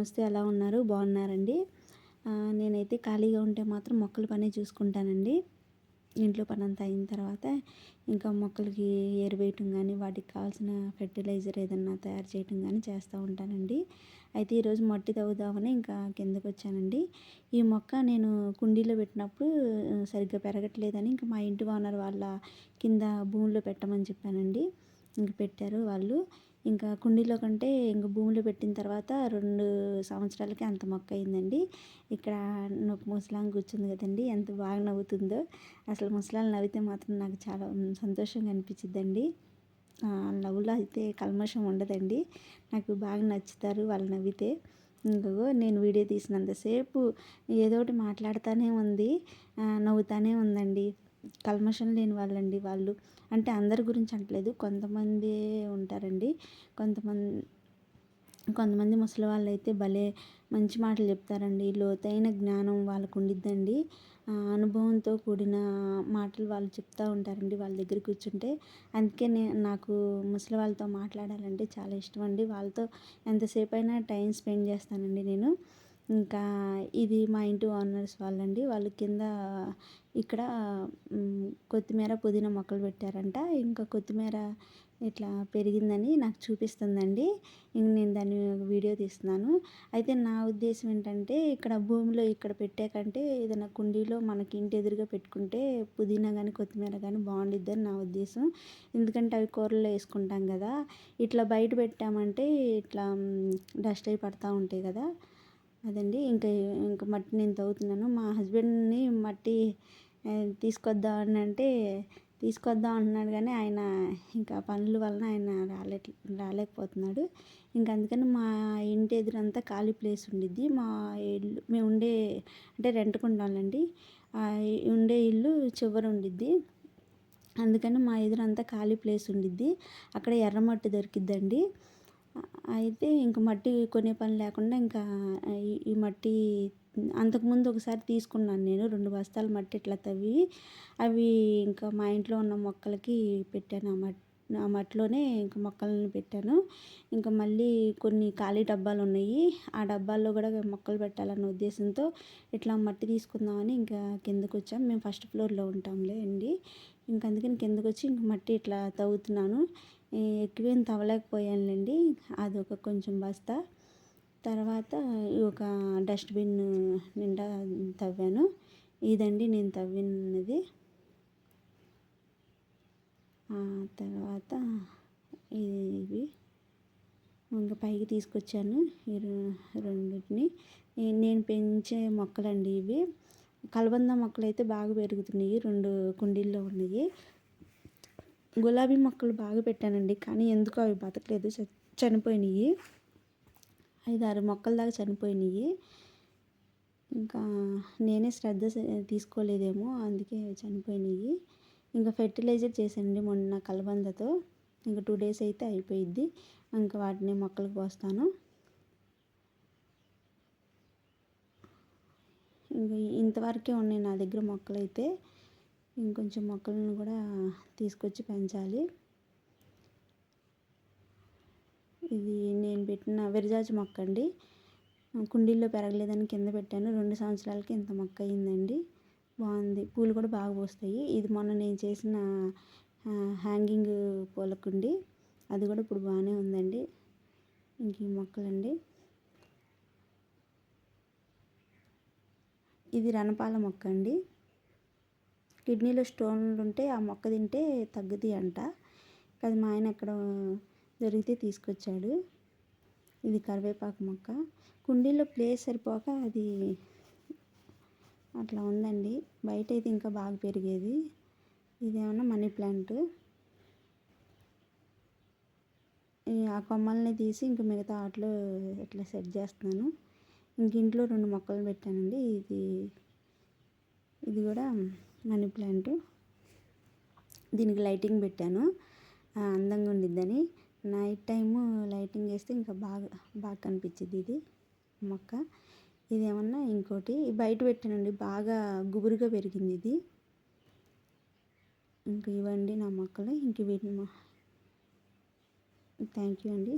నమస్తే ఎలా ఉన్నారు? బాగున్నారండి? నేనైతే ఖాళీగా ఉంటే మాత్రం మొక్కల పని చూసుకుంటానండి. ఇంట్లో పని అంతా అయిన తర్వాత ఇంకా మొక్కలకి ఎరువేయటం కానీ వాటికి కావాల్సిన ఫెర్టిలైజర్ ఏదన్నా తయారు చేయటం కానీ చేస్తూ ఉంటానండి. అయితే ఈరోజు మట్టి తవ్వుదామని ఇంకా కిందకు వచ్చానండి. ఈ మొక్క నేను కుండీలో పెట్టినప్పుడు సరిగ్గా పెరగట్లేదని ఇంకా మా ఇంటి ఓనర్ వాళ్ళ కింద భూమిలో పెట్టమని చెప్పానండి. ఇంక పెట్టారు వాళ్ళు. ఇంకా కుండీలో కంటే ఇంకా భూమిలో పెట్టిన తర్వాత రెండు సంవత్సరాలకి అంత మొక్క అయిందండి. ఇక్కడ ఒక ముసలాం కూర్చుంది కదండి ఎంత బాగా నవ్వుతుందో. అసలు ముసలాలు నవ్వితే మాత్రం నాకు చాలా సంతోషంగా అనిపించిద్దండి. నవ్వులో అయితే కల్మషం ఉండదండి. నాకు బాగా నచ్చుతారు వాళ్ళు నవ్వితే. ఇంకో నేను వీడియో తీసినంతసేపు ఏదో ఒకటి మాట్లాడుతూనే ఉంది నవ్వుతూనే ఉందండి. కల్మషం లేని వాళ్ళండి వాళ్ళు. అంటే అందరి గురించి అంటలేదు. కొంతమంది ఉంటారండి. కొంతమంది కొంతమంది ముసలి వాళ్ళు అయితే భలే మంచి మాటలు చెప్తారండి. లోతైన జ్ఞానం వాళ్ళకు ఉండిద్దండి. అనుభవంతో కూడిన మాటలు వాళ్ళు చెప్తూ ఉంటారండి వాళ్ళ దగ్గర కూర్చుంటే. అందుకే నేను నాకు ముసలి వాళ్ళతో మాట్లాడాలంటే చాలా ఇష్టం అండి. వాళ్ళతో ఎంతసేపు అయినా టైం స్పెండ్ చేస్తానండి నేను. ఇంకా ఇది మా ఇంటి ఓనర్స్ వాళ్ళండి. వాళ్ళు కింద ఇక్కడ కొత్తిమీర పుదీనా మొక్కలు పెట్టారంట. ఇంకా కొత్తిమీర ఇట్లా పెరిగిందని నాకు చూపిస్తుందండి. ఇంక నేను దాన్ని వీడియో తీస్తున్నాను. అయితే నా ఉద్దేశం ఏంటంటే ఇక్కడ భూమిలో ఇక్కడ పెట్టాకంటే ఏదైనా కుండీలో మనకి ఇంటి ఎదురుగా పెట్టుకుంటే పుదీనా కానీ కొత్తిమీర కానీ బాగుండిద్దని నా ఉద్దేశం. ఎందుకంటే అవి కూరల్లో వేసుకుంటాం కదా. ఇట్లా బయట పెట్టామంటే ఇట్లా డస్ట్ అయి పడతా ఉంటాయి కదా. అదండి. ఇంకా ఇంకా మట్టి నేను తవ్వుతున్నాను. మా హస్బెండ్ని మట్టి తీసుకొద్దాం అని అంటే తీసుకొద్దాం అంటున్నాడు కానీ ఆయన ఇంకా పనుల వలన ఆయన రాలే రాలేకపోతున్నాడు. ఇంకా అందుకని మా ఇంటి ఎదురంతా ఖాళీ ప్లేస్ ఉండిద్ది. మా ఇల్లు మేము ఉండే అంటే రెంట్కు ఉండాలండి ఉండే ఇల్లు చివరి ఉండిద్ది. అందుకని మా ఎదురంతా ఖాళీ ప్లేస్ ఉండిద్ది. అక్కడ ఎర్రమట్టి దొరికిద్దండి. అయితే ఇంక మట్టి కొనే పని లేకుండా ఇంకా ఈ మట్టి అంతకుముందు ఒకసారి తీసుకున్నాను నేను. రెండు బస్తాల మట్టి ఇట్లా తవ్వి అవి ఇంకా మా ఇంట్లో ఉన్న మొక్కలకి పెట్టాను ఆ మట్టి. నా మట్టిలోనే ఇంకా మొక్కలను పెట్టాను. ఇంకా మళ్ళీ కొన్ని ఖాళీ డబ్బాలు ఉన్నాయి. ఆ డబ్బాల్లో కూడా మొక్కలు పెట్టాలన్న ఉద్దేశంతో ఇట్లా మట్టి తీసుకుందామని ఇంకా కిందకు వచ్చాం మేము ఫస్ట్ ఫ్లోర్లో ఉంటాంలే అండి. ఇంక అందుకని కిందకు వచ్చి ఇంక మట్టి ఇట్లా తవ్వుతున్నాను. ఎక్కువేం తవ్వలేకపోయానులేండి. అది ఒక కొంచెం బస్తా. తర్వాత ఒక డస్ట్బిన్ నిండా తవ్వాను. ఇదండి నేను తవ్వినది. తర్వాత ఇవి ఇంకా పైకి తీసుకొచ్చాను. ఈ రెండింటిని. నేను పెంచే మొక్కలండి ఇవి. కలబంద మొక్కలు అయితే బాగా పెరుగుతున్నాయి. రెండు కుండీల్లో ఉన్నాయి. గులాబీ మొక్కలు బాగా పెట్టానండి. కానీ ఎందుకో అవి బతకలేదు. చనిపోయినాయి. ఐదు ఆరు మొక్కల దాకా చనిపోయినాయి. ఇంకా నేనే శ్రద్ధ తీసుకోలేదేమో. అందుకే చనిపోయినాయి. ఇంకా ఫెర్టిలైజర్ చేశానండి మొన్న కలబందతో. ఇంకా టూ డేస్ అయితే అయిపోయిద్ది. ఇంకా వాటిని మొక్కలకు పోస్తాను. ఇంకా ఇంతవరకే ఉన్నాయి నా దగ్గర మొక్కలు అయితే ఇంకొంచెం మొక్కలను కూడా తీసుకొచ్చి పెంచాలి. ఇది నేను పెట్టిన విరజాజి మొక్క అండి. కుండీల్లో పెరగలేదని కింద పెట్టాను. రెండు సంవత్సరాలకి ఇంత మొక్క అయిందండి. బాగుంది. పూలు కూడా బాగా పూస్తాయి. ఇది మొన్న నేను చేసిన హ్యాంగింగ్ పూలకుండి. అది కూడా ఇప్పుడు బాగానే ఉందండి. ఇంక ఈ మొక్కలండి. ఇది రణపాల మొక్క అండి కిడ్నీలో స్టోన్లు ఉంటే ఆ మొక్క తింటే తగ్గుతాయి అంట. అది మా ఆయన ఎక్కడ దొరికితే తీసుకొచ్చాడు. ఇది కరివేపాకు మొక్క. కుండీలో ప్లేస్ సరిపోక అది అట్లా ఉందండి. బయట అయితే ఇంకా బాగా పెరిగేది. ఇదేమన్నా మనీ ప్లాంట్. ఆ కొమ్మల్ని తీసి ఇంక మిగతా వాటిలో ఇట్లా సెట్ చేస్తున్నాను. ఇంక ఇంట్లో రెండు మొక్కలు పెట్టానండి. ఇది ఇది కూడా మనీ ప్లాంట్. దీనికి లైటింగ్ పెట్టాను. అందంగా ఉండిద్దని. నైట్ టైము లైటింగ్ వేస్తే ఇంకా బాగా బాగా కనిపించింది ఇది మొక్క. ఇది ఏమన్నా ఇంకోటి బయట పెట్టానండి బాగా గుబురుగా పెరిగింది ఇది. ఇంక ఇవ్వండి నా మొక్కలు. ఇంక వీటిని థ్యాంక్ యూ అండి.